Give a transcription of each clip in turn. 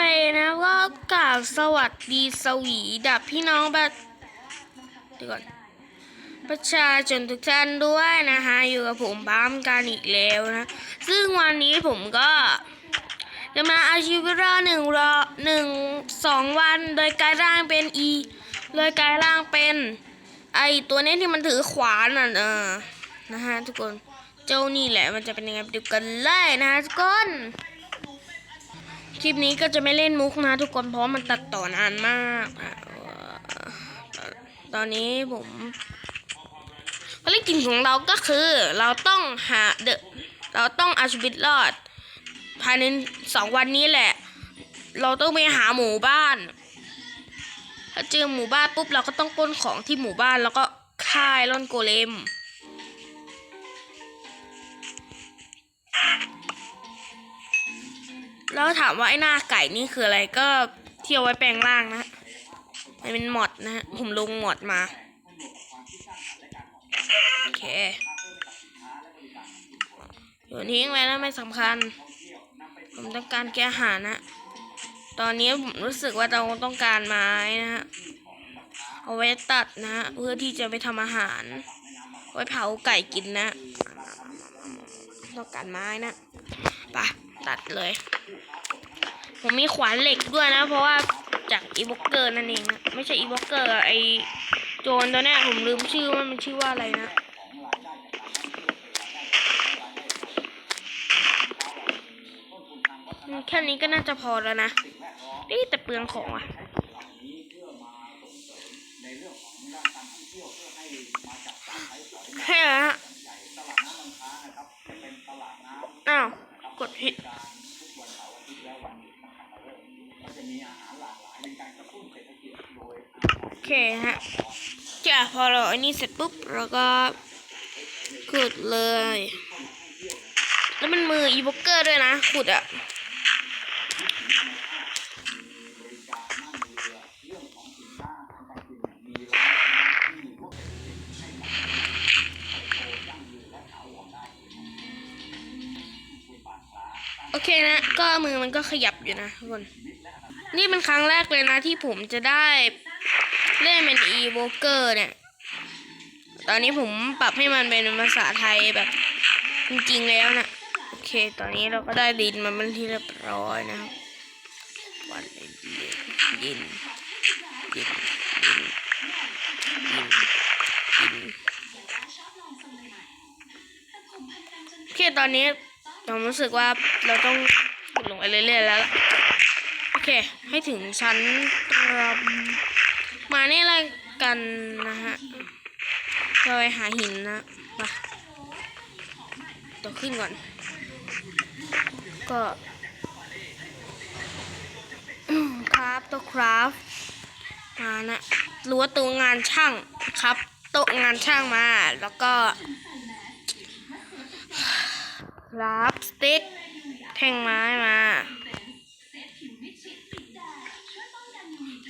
เลยนะก็กล่าวสวัสดีสวีดับพี่น้องแบบเดี๋ยวก่อนประชาชนทุกท่านด้วยนะคะอยู่กับผมบ้ามกันอีกแล้วนะ ซึ่งวันนี้ผมก็จะมาอาชีวิรอหนึ่งรอหนึ่งสองวันโดยกายร่างเป็นอีโดยกายร่างเป็น ไอตัวนี้ที่มันถือขวานอะนะฮะทุกคนเจ้านี่แหละมันจะเป็นยังไงไปดูกันเลยนะฮะทุกคน คลิปนี้ก็จะไม่เล่นมุกนะทุกคนเพราะมันตัดต่อนานมาก ตอนนี้ผมภารกิจของเราก็คือ เราต้องหาเดเราต้องเอาชีวิตรอด ภายในสองวันนี้แหละ เราต้องไปหาหมู่บ้าน ถ้าเจอหมู่บ้านปุ๊บเราก็ต้องปล้นของที่หมู่บ้านแล้วก็ฆ่าไอรอนโกเลม แล้วถามว่าไอ้หน้าไก่นี่คืออะไรก็เที่ยวไว้แปลงร่างนะมันเป็นหมอดนะฮะผมลงหมอดมาโอเคโยนทิ้งไว้แล้วไม่สำคัญ ผมต้องการแก้หานะ ตอนนี้ผมรู้สึกว่าเราต้องการไม้นะฮะเอาไว้ตัดนะฮะเพื่อที่จะไปทำอาหาร ไว้เผาไก่กินนะต้องการไม้นะไป ตัดเลย ผมมีขวานเหล็กด้วยนะ เพราะว่าจากอีบ็อกเกอร์นั่นเองนะไม่ใช่อีบ็อกเกอร์ไอโจรตัวนี้ยผมลืมชื่อว่ามันชื่อว่าอะไรนะแค่นี้ก็น่าจะพอแล้วนะเอ๊ะแต่เปลืองของอะแค่นั้นอะอ้าว กดผิดโอเคฮะจะพอเราอันนี้เสร็จปุ๊บเราก็ขุดเลย แล้วมันมืออีบ็อกเกอร์ด้วยนะขุดอะ เคนะ ก็มือมันก็ขยับอยู่นะทุกคน นี่เป็นครั้งแรกเลยนะที่ผมจะได้เล่นเป็นอีโวเกอร์เนี่ย ตอนนี้ผมปรับให้มันเป็นภาษาไทยแบบ จริงๆแล้วนะโอเค ตอนนี้เราก็ได้ดินมาเป็นที่เรียบร้อยนะครับวันดินดินดินดินดินดินโอเคตอนนี้ ผมรู้สึกว่าเราต้องขุดลงไปเรื่อยๆแล้วล่ะโอเค ให้ถึงชั้นครับมานี่อะไรกันนะฮะเราไปหาหินนะมาตัวขึ้นก่อน ก็ครับตัวคราฟมานะรู้ว่าตัวงานช่างครับโต๊ะงานช่างมาแล้วก็ ครับสติ๊กแท่งไม้มา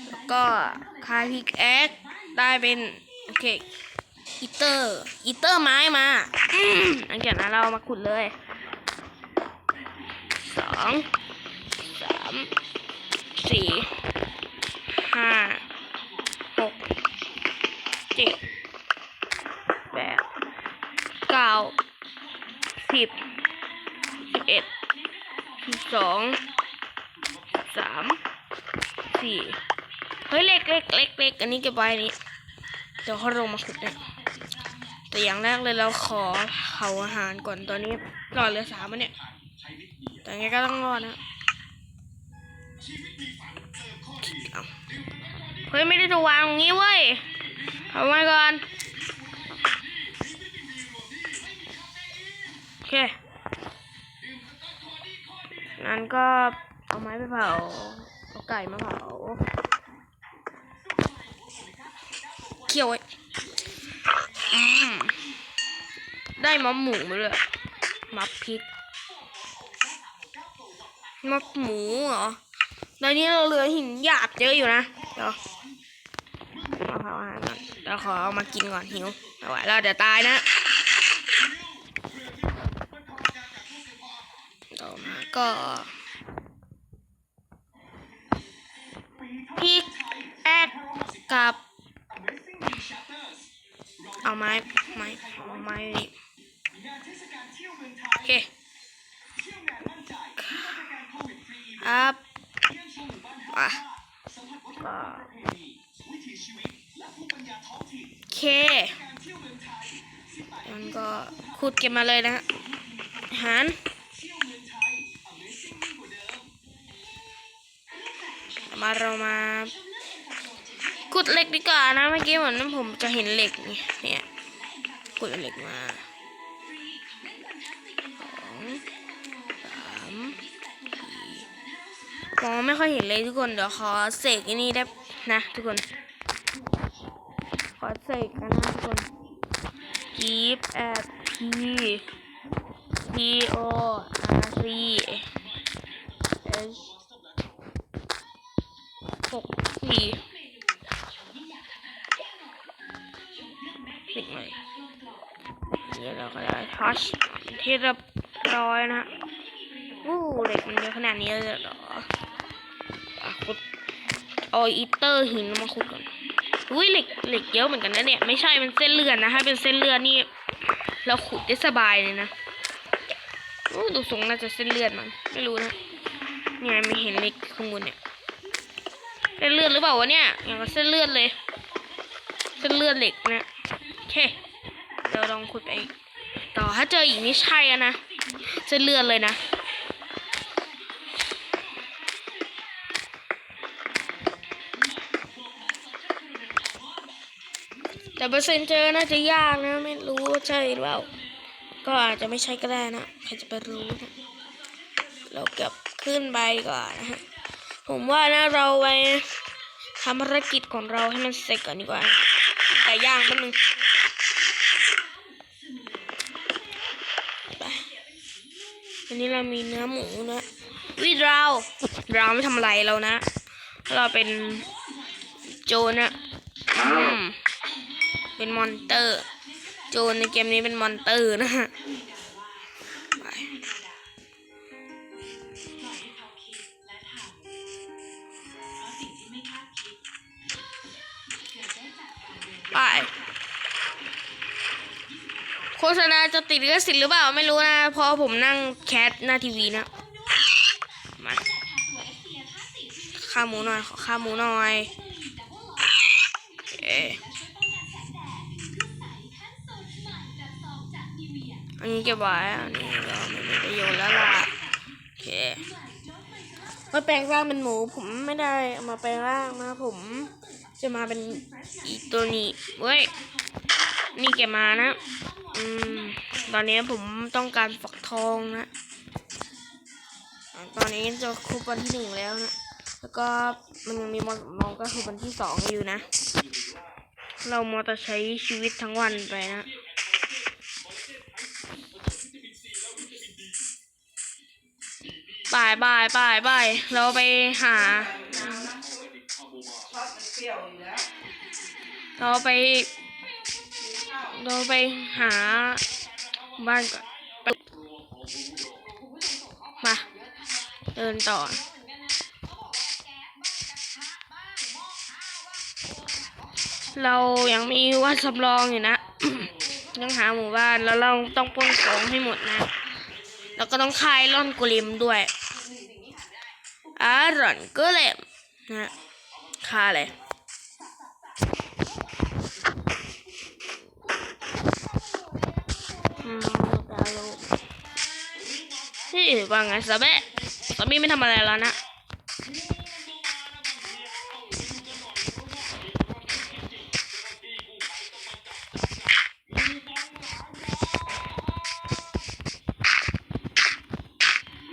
แล้วก็คาพิกแอคได้เป็น โอเคอีเตอร์อีเตอร์ไม้มาหลังจากนั้นเรามาขุดเลยสองสามสี่ห้าหกเจ็ดแปดเก้าสิบสิบเอ็ด สองสามสี่เฮ้ยเล็กเล็กเล็กเล็กอันนี้เก็บไว้นี่เดี๋ยวเขาลงมาขุดเนี่ยแต่อย่างแรกเลยเราขอเผาอาหารก่อนตอนนี้รอดเหลือสามมันเนี่ยแต่ไงก็ต้องรอดนะเอาเฮ้ยไม่ได้จะวางตรงนี้เว้ยเอาไว้ก่อนโอเค งั้นก็เอาไม้ไปเผา เอาไก่มาเผา เคี่ยวไว้ได้มัมหมูมาเลยมับพริกมับหมูเหรอตอนนี้เราเหลือหินหยาบเยอะอยู่นะ เดี๋ยวเอาเผาอาหารก่อนเดี๋ยวขอเอามากินก่อนหิวไม่ไหวแล้วเดี๋ยวตายนะต่อ มาก็พิกแอคกับเอาไม้ไม้เอาไม้นี่โอเคครับมาก็โอเคมันก็ขุดเก็บมาเลยนะฮะหัน มาเรามาขุดเหล็กดีกว่านะเมื่อกี้เหมือนผมจะเห็นเหล็กเนี่ยขุดเหล็กมาสองสามสี่มองไม่ค่อยเห็นเลยทุกคน เดี๋ยวขอเสกอันนี้ได้นะทุกคน ขอเสกกันนะทุกคน keep at p p o r c h กสี่สิบเลยนี่เราก็ได้ทัชที่เรียบร้อยนะฮะอู้เหล็กมันเยอะขนาดนี้เลยเหรออะขุดเอาอีเตอร์หินมาขุดก่อนอุ้ยเหล็กเหล็กเยอะเหมือนกันนะเนี่ยไม่ใช่เป็นเส้นเลือดนะถ้าเป็นเส้นเลือดนี่เราขุดได้สบายเลยนะโอ้ดูทรงน่าจะเส้นเลือดมั้งไม่รู้นะเนี่ยไม่เห็นเหล็กข้างบนเนี่ย เส้นเลือดหรือเปล่าวะเนี่ยอย่างกับเส้นเลือดเลย เส้นเลือดเหล็กนะโอเคเดี๋ยวลองขุดไปอีกต่อถ้าเจออีกนี่ใช่อะนะ เส้นเลือดเลยนะแต่เปอร์เซ็นต์เจอน่าจะยากนะไม่รู้ว่าใช่หรือเปล่าก็อาจจะไม่ใช่ก็ได้นะใครจะไปรู้นะเราเก็บขึ้นไปก่อนนะฮะ ผมว่านะเราไปทำภารกิจของเราให้มันเสร็จก่อนดีกว่าไก่ย่างแป๊บนึงไปวันนี้เรามีเนื้อหมูนะวิเราเราไม่ทำอะไรเรานะ เราเป็นโจนะอเป็นมอนเตอร์ โจรในเกมนี้เป็นมอนเตอร์นะฮะ โฆษณาจะติดลิขสิทธิ์หรือเปล่าไม่รู้นะ เพราะผมนั่งแคสหน้าทีวีนะมาข้าหมูหน่อยขอข้าหมูหน่อยเออันนี้เก็บไว้อันนี้เราไม่มีประโยชน์แล้วล่ะโอเคมาแปลงร่างเป็นหมูผมไม่ได้เอามาแปลงร่างนะ ผมจะมาเป็นอีตัวนี้เว้ยนี่แกมานะ อืม ตอนนี้ผมต้องการฝักทองนะ ตอนนี้จะครบวันที่หนึ่งแล้วนะ แล้วก็มันยังมีมอมองก็คือวันที่สองอยู่นะ เรามอจะใช้ชีวิตทั้งวันไปนะบายบายบายบายเราไปหา เราไป เราไปหาบ้านก่อนไปมาเดินต่อเรายังมีวันสำรองอยู่นะ ยังหาหมู่บ้านแล้วเราต้องป้นของให้หมดนะ แล้วก็ต้องคายร่อนกุลิมด้วยอารอนกุลิมนะคาเลย อืมดาวโลกี่ว่าไงสะแบะสามีไม่ทำอะไรแล้วนะ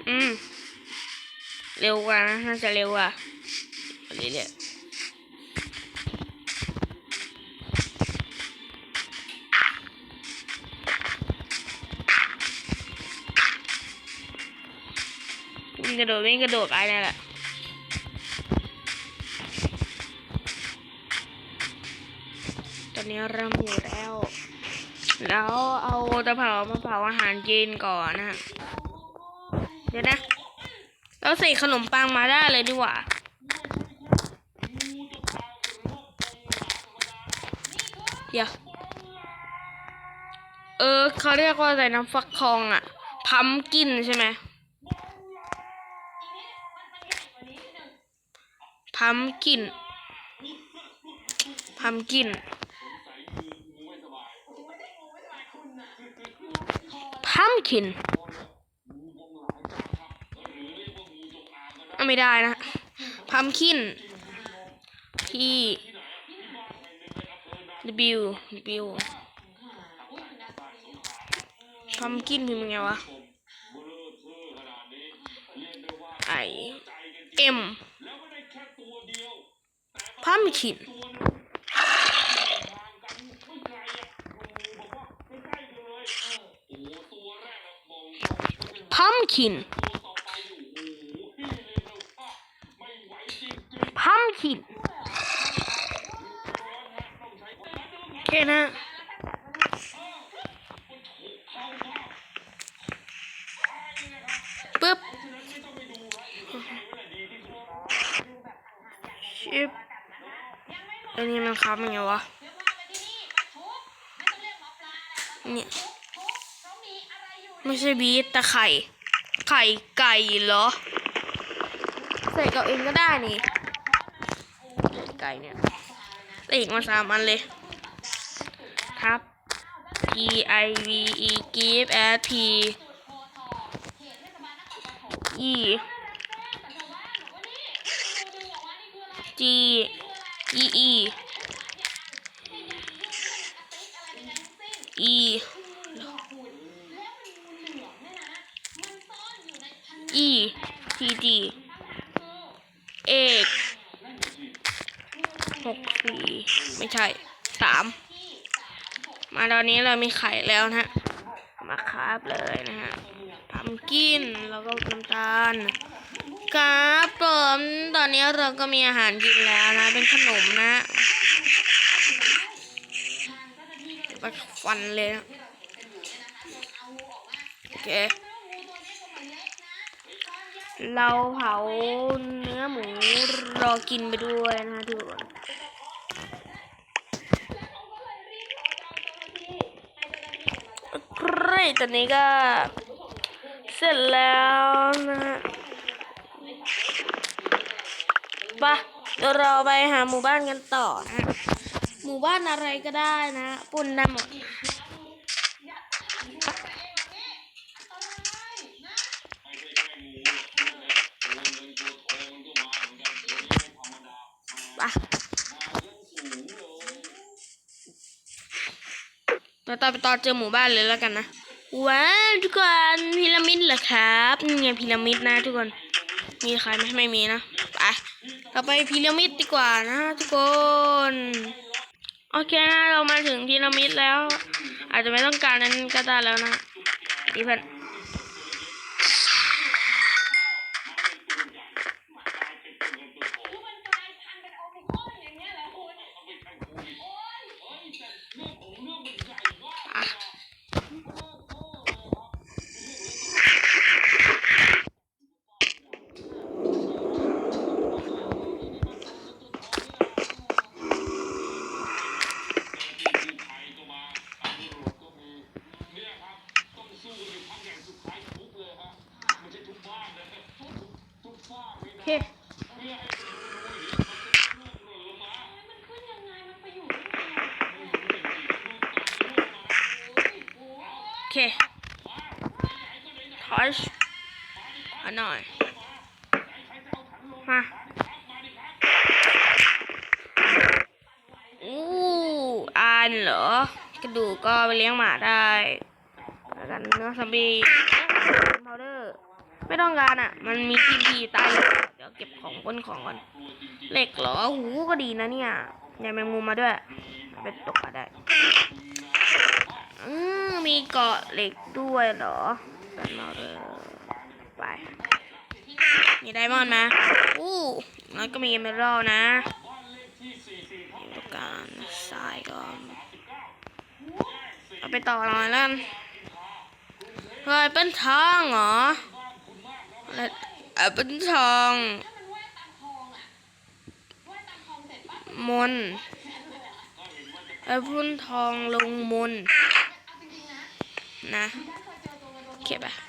อืมเร็วกว่านะน่าจะเร็วกว่าเรื่อยๆ กระโดดวิ่งกระโดดไปนั่นแหละตอนนี้เริ่มหิวแล้ว แล้วเอาตะเผามาเผาอาหารจีนก่อนนะเดี๋ยวนะเราใส่ขนมปังมาได้เลยดีกว่าเดี๋ยวเออเขาเรียกว่าใส่น้ำฟักทองอะพัมกินใช่ไหม พัมกินพัมกินพัมกินไม่ได้นะพัมกิน P W W พัมกินพิมพ์ยังไงวะ I M พัมกินพัมกินพัมกินโอเคนะ อันนี้มันครับยังไงวะเนี่ยไม่ใช่บีทแต่ไข่ ไข่ไก่เหรอ ใส่กับเองก็ได้นี่ไก่เนี่ยเลขมาสามอันเลยครับ P I V E give at P E G E E E T G เอกหกสี่ไม่ใช่สามมาตอนนี้เรามีไข่แล้วนะฮะมาคาบเลยนะฮะทำกินแล้วก็น้ำตาลครับผมตอนนี้เราก็มีอาหารกินแล้วนะ เป็นขนมนะไปฟันเลยนะโอเค เราเผาเนื้อหมูรอกินไปด้วยนะทุกคนเฮ้ยตอนนี้ก็เสร็จแล้วนะฮะไปะเราไปหาหมู่บ้านกันต่อนะหมู่บ้านอะไรก็ได้นะปุ่นได้หมด ไปเรา ต่อไปต่อเจอหมู่บ้านเลยแล้วกันนะ ว้าวทุกคนพีระมิดเหรอครับนี่ไงพีระมิดนะทุกคน มีใครไหมไม่มีนะไปเราไปพีระมิดดีกว่านะทุกคน โอเคนะเรามาถึงพีระมิดแล้ว อาจจะไม่ต้องการนั้นก็ได้แล้วนะดีเพื่อน หน่อย มาอู้อันเหรอกระดูกก็ไปเลี้ยงหมาได้แล้วกันเนื้อซอมบี้พาวเดอร์ ไม่ต้องการอะ มันมีทีพีใต้เดี๋ยวเก็บของก้นของก่อนเหล็กเหรอหูก็ดีนะเนี่ยยายแมงมุมมาด้วยเอาไปตกมาได้อืมมีเกาะเหล็กด้วยเหรอสันมาเลยไป มีไดมอนด์ไหมอู้แล้วก็มีเอเมอรัลนะต้องการทรายก่อนเอาไปต่อหน่อยแล้วกันเฮ้ยเป็นทองเหรออะไรเออเป็นทองมนแล้วพุ่นทองลงมนต์นะโอเคปะ